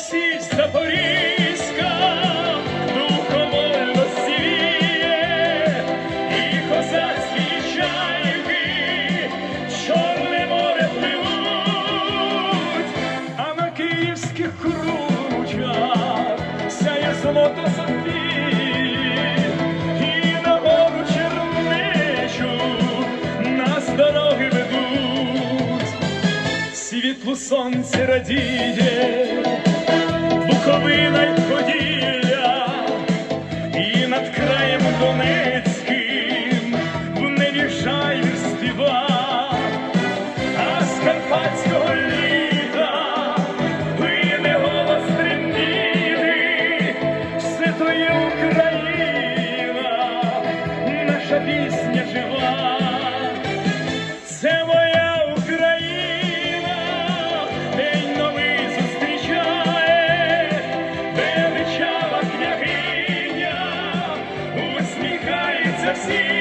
січ Запорізька, духом вольності і козацькі чайки, Чорне море пливуть, а на київських кручах сяє золото Софії, і на гору чернечу нас дороги ведуть. Світлу сонце радіє, Буковина й Поділля, і над краєм Донецьким в небі жайвір співа, а з карпатського літа вине голос трембіти, все то є Україна, наша пісня всім.